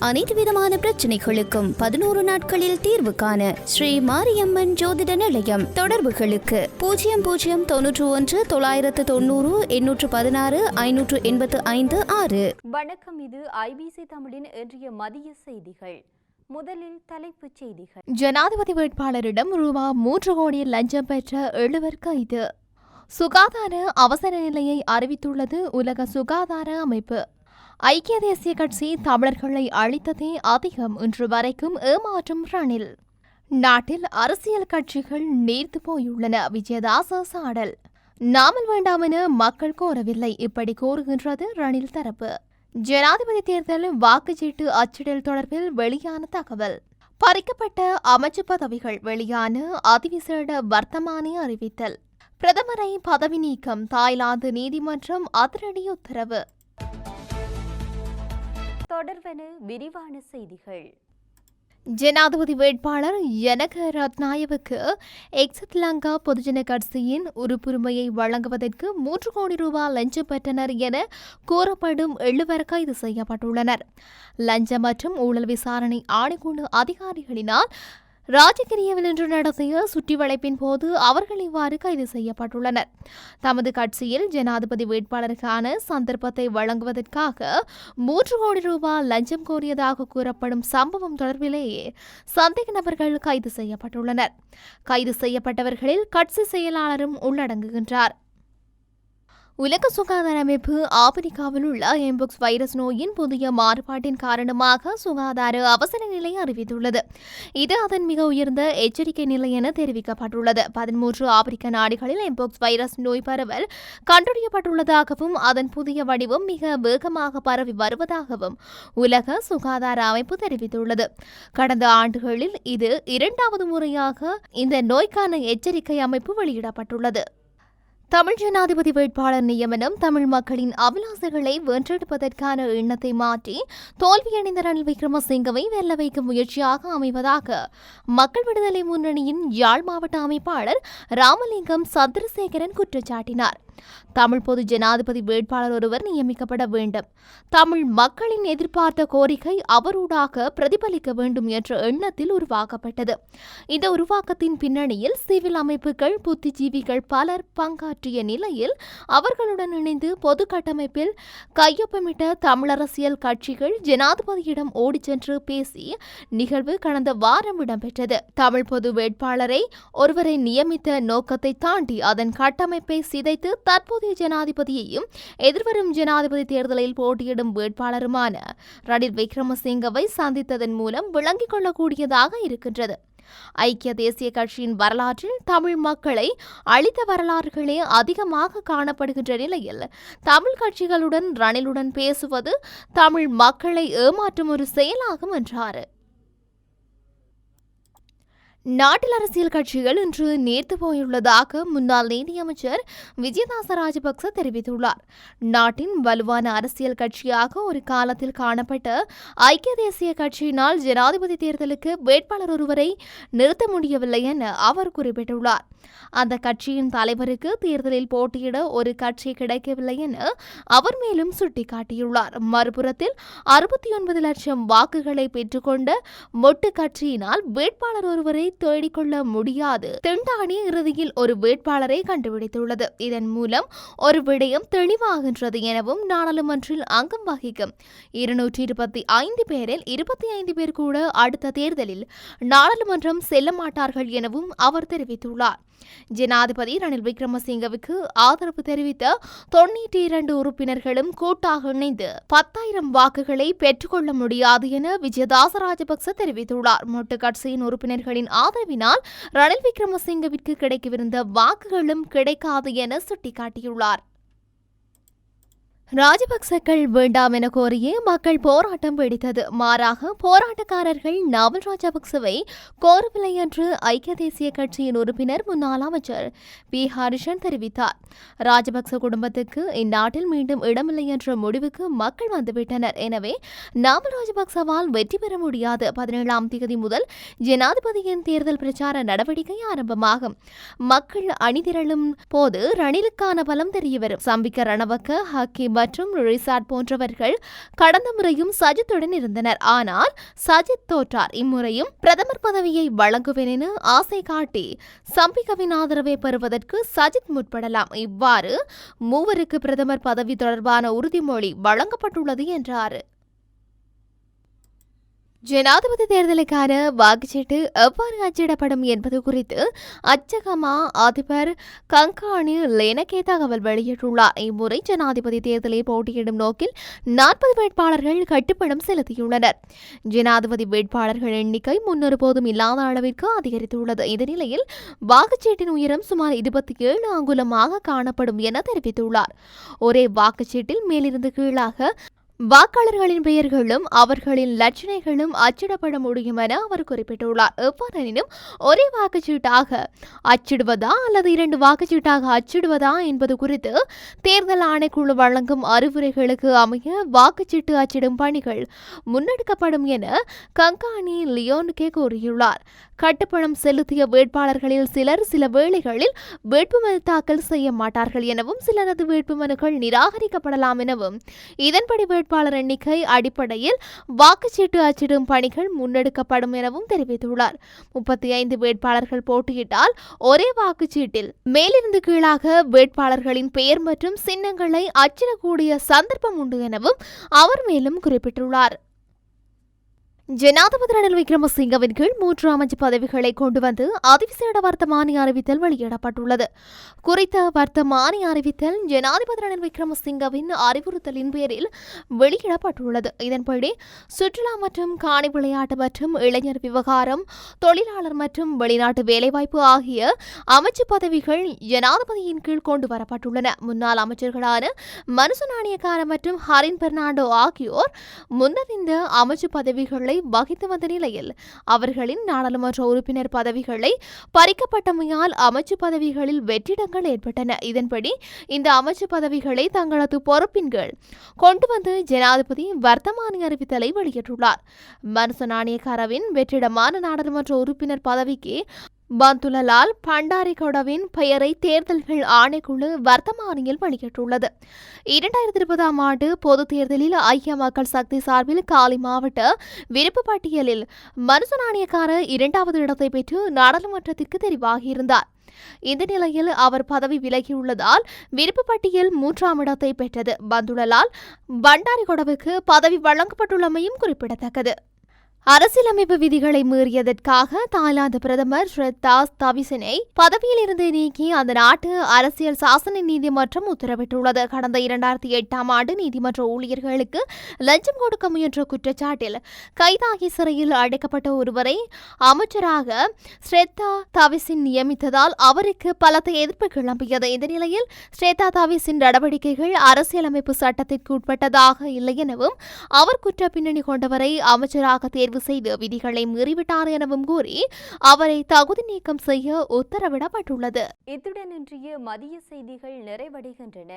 அனைத்து விதமான பிரச்சனைகளுக்கும் பதினோரு நாட்களில் தீர்வு காண ஸ்ரீ மாரியம்மன் ஜோதிட நிலையம் தொடர்புகளுக்கு. பூஜ்ஜியம் பூஜ்ஜியம் தொன்னூற்று ஒன்று தொள்ளாயிரத்து தொண்ணூறு எண்ணூற்று பதினாறு ஐநூற்று எண்பத்து ஐந்து ஆறு. வணக்கம் இது ஐபிசி தமிழின் இன்றைய மதிய செய்திகள். முதலில் தலைப்புச் செய்திகள். ஜனாதிபதி வேட்பாளரிடம் ரூபா மூன்று கோடி லஞ்சம் பெற்ற எழுவர் கைது. சுகாதார அவசர நிலையை அறிவித்துள்ளது உலக சுகாதார அமைப்பு. ஐக்கிய தேசிய கட்சி தமிழர்களை அழித்ததே அதிகம் இன்று வரைக்கும் ஏமாற்றும் ரணில். நாட்டில் அரசியல் கட்சிகள் நீர்த்து போயுள்ளன விஜயதாச சாடல். நாமல் வேண்டாம் என மக்கள் கோரவில்லை இப்படி கோருகின்றது ரணில் தரப்பு. ஜனாதிபதி தேர்தல் வாக்குச்சீட்டு அச்சிடல் தொடர்பில் வெளியான தகவல். பறிக்கப்பட்ட அமைச்சு பதவிகள் வெளியான அதிவிசேட வர்த்தமானி அறிவித்தல். பிரதமரை பதவி நீக்கம் தாய்லாந்து நீதிமன்றம் அதிரடி உத்தரவு. தொடர்வன விரிவான செய்திகள். ஜனாதிபதி வேட்பாளர் ஜனக ரத்நாயவுக்கு எக்ஸிட் லங்கா பொதுஜன கட்சியின் உறுப்புரிமையை வழங்குவதற்கு மூன்று கோடி ரூபாய் லஞ்சம் பெற்றனர் என கூறப்படும் எழுவர் கைது செய்யப்பட்டுள்ளனர். லஞ்சம் மற்றும் ஊழல் விசாரணை ஆணைக்குழு அதிகாரிகளினால் ராஜகிரியவில் இன்று நடத்திய சுற்றி வளைப்பின் போது அவர்கள் இவ்வாறு கைது செய்யப்பட்டுள்ளனர். தமது கட்சியில் ஜனாதிபதி வேட்பாளருக்கான சந்தர்ப்பத்தை வழங்குவதற்காக மூன்று கோடி ரூபாய் லஞ்சம் கோரியதாக கூறப்படும் சம்பவம் தொடர்பிலேயே சந்தேக நபர்கள் கைது செய்யப்பட்டுள்ளனர். கைது செய்யப்பட்டவர்களில் கட்சி செயலாளரும் உள்ளடங்குகின்றார். உலக சுகாதார அமைப்பு ஆப்பிரிக்காவில் உள்ள எம்போக்ஸ் வைரஸ் நோயின் புதிய மாறுபாட்டின் காரணமாக சுகாதார அவசர நிலை அறிவித்துள்ளது. இது அதன் மிக உயர்ந்த எச்சரிக்கை நிலை என தெரிவிக்கப்பட்டுள்ளது. பதிமூன்று ஆப்பிரிக்க நாடுகளில் எம்போக்ஸ் வைரஸ் நோய் பரவல் கண்டறியப்பட்டுள்ளதாகவும் அதன் புதிய வடிவம் மிக வேகமாக பரவி வருவதாகவும் உலக சுகாதார அமைப்பு தெரிவித்துள்ளது. கடந்த ஆண்டுகளில் இது இரண்டாவது முறையாக இந்த நோய்க்கான எச்சரிக்கை அமைப்பு வெளியிடப்பட்டுள்ளது. தமிழ் ஜனாதிபதி வேட்பாளர் நியமனம் தமிழ் மக்களின் அபிலாசைகளை வென்றெடுப்பதற்கான எண்ணத்தை மாற்றி தோல்வியடைந்த ரணில் விக்ரமசிங்கவை வெல்ல வைக்கும் முயற்சியாக அமைவதாக மக்கள் விடுதலை முன்னணியின் யாழ் மாவட்ட அமைப்பாளர் ராமலிங்கம் சந்திரசேகரன் குற்றச்சாட்டினார். தமிழ் பொது ஜனாதிபதி வேட்பாளர் ஒருவர் நியமிக்கப்பட வேண்டும். தமிழ் மக்களின் எதிர்பார்த்த கோரிக்கை அவரூடாக பிரதிபலிக்க வேண்டும் என்ற எண்ணத்தில் உருவாக்கப்பட்டது. இந்த உருவாக்கத்தின் பின்னணியில் சிவில் அமைப்புகள் புத்திஜீவிகள் பலர் பங்காற்றிய நிலையில் அவர்களுடன் இணைந்து பொது கட்டமைப்பில் கையொப்பமிட்ட தமிழரசியல் கட்சிகள் ஜனாதிபதியிடம் ஓடிச் சென்று பேசி நிகழ்வு கடந்த வாரம் இடம்பெற்றது. தமிழ் பொது வேட்பாளரை ஒருவரை நியமித்த நோக்கத்தை தாண்டி அதன் கட்டமைப்பை சிதைத்து தற்போதைய ஜனாதிபதியையும் எதிர்வரும் ஜனாதிபதி தேர்தலில் போட்டியிடும் வேட்பாளருமான ரணில் விக்ரமசிங்கவை சந்தித்ததன் மூலம் விளங்கிக் கொள்ளக்கூடியதாக இருக்கின்றது. ஐக்கிய தேசிய கட்சியின் வரலாற்றில் தமிழ் மக்களை அளித்த வரலாறுகளே அதிகமாக காணப்படுகின்ற நிலையில் தமிழ் கட்சிகளுடன் ரணிலுடன் பேசுவது தமிழ் மக்களை ஏமாற்றும் ஒரு செயலாகும் என்றார். நாட்டில் அரசியல் கட்சிகள் இன்று நேர்த்து போயுள்ளதாக முன்னாள் நீதியமைச்சர் விஜயதாச ராஜபக்ச தெரிவித்துள்ளார். நாட்டின் வலுவான அரசியல் கட்சியாக ஒரு காலத்தில் காணப்பட்ட ஐக்கிய தேசிய கட்சியினால் ஜனாதிபதி தேர்தலுக்கு வேட்பாளர் ஒருவரை நிறுத்த முடியவில்லை என அவர் குறிப்பிட்டுள்ளார். அந்த கட்சியின் தலைவருக்கு தேர்தலில் போட்டியிட ஒரு கட்சி கிடைக்கவில்லை என அவர் மேலும் சுட்டிக்காட்டியுள்ளார். மறுபுறத்தில் அறுபத்தி ஒன்பது லட்சம் வாக்குகளை பெற்றுக்கொண்ட மொட்டு கட்சியினால் வேட்பாளர் ஒருவரை தேடிக்கொள்ள முடியாது. திண்டாடி இறுதியில் ஒரு வேட்பாளரை கண்டுபிடித்துள்ளது. இதன் மூலம் ஒரு விடயம் தெளிவாகின்றது எனவும் நாடாளுமன்றில் அங்கம் வகிக்கும். இருநூற்றி இருபத்தி ஐந்து பேரில் இருபத்தி ஐந்து பேர் கூட அடுத்த தேர்தலில் நாடாளுமன்றம் செல்ல மாட்டார்கள் எனவும் அவர் தெரிவித்துள்ளார். ஜனாதிபதி ரணில் விக்ரமசிங்கவுக்கு ஆதரவு தெரிவித்த தொன்னூற்றி இரண்டு உறுப்பினர்களும் கூட்டாக இணைந்து பத்தாயிரம் வாக்குகளை பெற்றுக்கொள்ள முடியாது என விஜயதாச ராஜபக்ச தெரிவித்துள்ளார். மொட்டு கட்சியின் உறுப்பினர்களின் ஆதரவினால் ரணில் விக்ரமசிங்கவிற்கு கிடைக்கவிருந்த வாக்குகளும் கிடைக்காது என சுட்டிக்காட்டியுள்ளார். ராஜபக்சக்கள் வேண்டாம் என கோரியே மக்கள் போராட்டம் வெடித்தது. மாறாக போராட்டக்காரர்கள் நாவல் ராஜபக்சவை கோரவில்லை என்று ஐக்கிய தேசிய கட்சியின் உறுப்பினர் முன்னாள் அமைச்சர் பி. ஹரிஷன் தெரிவித்தார். ராஜபக்ச குடும்பத்துக்கு இந்நாட்டில் மீண்டும் இடமில்லை என்ற முடிவுக்கு மக்கள் வந்துவிட்டனர். எனவே நாவல் ராஜபக்சவால் வெற்றி பெற முடியாது. பதினேழாம் தேதி முதல் ஜனாதிபதியின் தேர்தல் பிரச்சார நடவடிக்கை ஆரம்பமாகும். மக்கள் அணிதிரளும் போது ரணிலுக்கான பலம் தெரியவரும். சம்பிக்க ரணவக்க ஹக்கி மற்றும் ரிசார்ட் போன்றவர்கள் கடந்த முறையும் சஜித்துடன் இருந்தனர். ஆனால் சஜித் தோற்றார். இம்முறையும் பிரதமர் பதவியை வழங்குவேன் என ஆசை காட்டி சம்பிகவின் ஆதரவை பெறுவதற்கு சஜித் முற்படலாம். இவ்வாறு மூவருக்கு பிரதமர் பதவி தொடர்பான உறுதிமொழி வழங்கப்பட்டுள்ளது என்றார். ஜனாதிபதி தேர்தலுக்கான வாக்குச்சீட்டு எவ்வாறு அச்சிடப்படும் என்பது குறித்து அச்சகமா அதிபர் கங்காணி லேனகே தகவல் வெளியிட்டுள்ளார். இம்முறை ஜனாதிபதி தேர்தலை போட்டியிடும் நோக்கில் நாற்பது வேட்பாளர்கள் கட்டுப்பணம் செலுத்தியுள்ளனர். ஜனாதிபதி வேட்பாளர்கள் எண்ணிக்கை முன்னொரு போதும் இல்லாத அளவிற்கு அதிகரித்துள்ளது. இந்த நிலையில் வாக்குச்சீட்டின் உயரம் சுமார் இருபத்தி ஏழு அங்குலமாக காணப்படும் என தெரிவித்துள்ளார். ஒரே வாக்குச்சீட்டில் மேலிருந்து கீழாக வாக்காளர்களின் பெயர்களும் அவர்களின் லட்சணைகளும் அச்சிடப்பட முடியும் என அவர் குறிப்பிட்டுள்ளார். எவ்வாறெனினும் ஒரே வாக்குச்சீட்டாக அச்சிடுவதா அல்லது இரண்டு வாக்குச்சீட்டாக அச்சிடுவதா என்பது குறித்து தேர்தல் ஆணைக்குழு வழங்கும் அறிவுரைகளுக்கு அமைய வாக்குச்சீட்டு அச்சிடும் பணிகள் முன்னெடுக்கப்படும் என கங்காணி லியோனுக்கே கூறியுள்ளார். கட்டுப்பணம் செலுத்திய வேட்பாளர்களில் சிலர் சில வேளைகளில் வேட்புமனு தாக்கல் செய்ய மாட்டார்கள் எனவும் சிலரது வேட்புமனுக்கள் நிராகரிக்கப்படலாம் எனவும் இதன்படி வேட்பாளர் எண்ணிக்கை அடிப்படையில் வாக்குச்சீட்டு அச்சிடும் பணிகள் முன்னெடுக்கப்படும் எனவும் தெரிவித்துள்ளார். முப்பத்தி ஐந்து வேட்பாளர்கள் போட்டியிட்டால் ஒரே வாக்குச்சீட்டில் மேலிருந்து கீழாக வேட்பாளர்களின் பெயர் மற்றும் சின்னங்களை அச்சிடக்கூடிய சந்தர்ப்பம் உண்டு எனவும் அவர் மேலும் குறிப்பிட்டுள்ளார். ஜனாதிபதி ரணில் விக்ரமசிங்கவின் கீழ் மூன்று அமைச்சு பதவிகளை கொண்டு வந்து அதிவிசேட வர்த்தமானி அறிவித்தல் வெளியிடப்பட்டுள்ளது. குறித்த வர்த்தமானி அறிவித்தல் ஜனாதிபதி ரணில் விக்ரமசிங்கவின் அறிவுறுத்தலின் பேரில் வெளியிடப்பட்டுள்ளது. இதன்படி சுற்றுலா மற்றும் காணி விளையாட்டு மற்றும் இளைஞர் விவகாரம் தொழிலாளர் மற்றும் வெளிநாட்டு வேலைவாய்ப்பு ஆகிய அமைச்சு பதவிகள் ஜனாதிபதியின் கீழ் கொண்டு வரப்பட்டுள்ளன. முன்னாள் அமைச்சர்களான மனுசு நாணயக்கார மற்றும் ஹரின் பெர்னாண்டோ ஆகியோர் முன்னர் இந்த அமைச்சு பதவிகளை வகித்து வந்த நிலையில் அவர்களின் நாடாளுமன்ற உறுப்பினர் பதவிகளை பறிக்கப்பட்டமையால் அமைச்சு பதவிகளில் வெற்றிடங்கள் ஏற்பட்டன. இதன்படி இந்த அமைச்சு பதவிகளை தங்களது பொறுப்பின் கீழ் கொண்டு வந்து ஜனாதிபதி வர்த்தமானி அறிவித்தலை வெளியிட்டுள்ளார். மனுச நாணயக்காரவின் வெற்றிடமான நாடாளுமன்ற உறுப்பினர் பதவிக்கு பந்துலலால் பண்டாரிகொடவின் பெயரை தேர்தல்கள் ஆணைக்குழு வர்த்தமானியில் வெளியிட்டுள்ளது. இரண்டாயிரத்தி இருபதாம் ஆண்டு பொதுத் தேர்தலில் ஐக்கிய மக்கள் சக்தி சார்பில் காலி மாவட்ட விருப்பு பட்டியலில் மனுச இரண்டாவது இடத்தை பெற்று நாடாளுமன்றத்திற்கு தெரிவாகியிருந்தார். இந்த நிலையில் அவர் பதவி விலகியுள்ளதால் விருப்பு பட்டியல் மூன்றாம் இடத்தை பெற்றது. பந்துலலால் பண்டாரிகொடவுக்கு பதவி வழங்கப்பட்டுள்ளமையும் குறிப்பிடத்தக்கது. அரசியலமைப்பு விதிகளை மீறியதற்காக தாய்லாந்து பிரதமர் ஸ்ரத்தாஸ் தவிசனை பதவியிலிருந்து நீக்கி அந்த நாட்டு அரசியல் சாசன நீதிமன்றம் உத்தரவிட்டுள்ளது. கடந்த இரண்டாயிரத்தி எட்டாம் ஆண்டு நீதிமன்ற ஊழியர்களுக்கு லஞ்சம் கொடுக்க முயன்ற குற்றச்சாட்டில் கைதாகி சிறையில் அடைக்கப்பட்ட ஒருவரை அமைச்சராக ஸ்ரேத்தா தவிசின் நியமித்ததால் அவருக்கு பலத்த எதிர்ப்பு கிளம்பியது. இந்த நிலையில் ஸ்ரேதா தவிசின் நடவடிக்கைகள் அரசியலமைப்பு சட்டத்திற்கு உட்பட்டதாக இல்லை எனவும் அவர் குற்ற பின்னணி கொண்டவரை அமைச்சராக தேர்வு தேர்வு செய்து விதிகளை மீறிவிட்டார் எனவும் கூறி அவரை தகுதி நீக்கம் செய்ய உத்தரவிடப்பட்டுள்ளது. இத்துடன் இன்றைய மதிய செய்திகள் நிறைவடைகின்றன.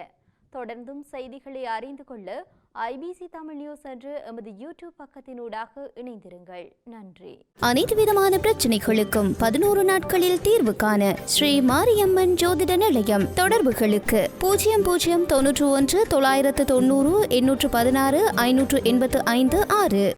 தொடர்ந்தும் செய்திகளை அறிந்து கொள்ள ஐபிசி தமிழ் நியூஸ் என்ற எமது யூடியூப் பக்கத்தினூடாக இணைந்திருங்கள். நன்றி. அனைத்து விதமான பிரச்சனைகளுக்கும் பதினோரு நாட்களில் தீர்வு காண ஸ்ரீ மாரியம்மன் ஜோதிட நிலையம் தொடர்புகளுக்கு பூஜ்ஜியம் பூஜ்ஜியம் தொன்னூற்று ஒன்று தொள்ளாயிரத்து தொண்ணூறு எண்ணூற்று பதினாறு ஐநூற்று எண்பத்து ஐந்து ஆறு.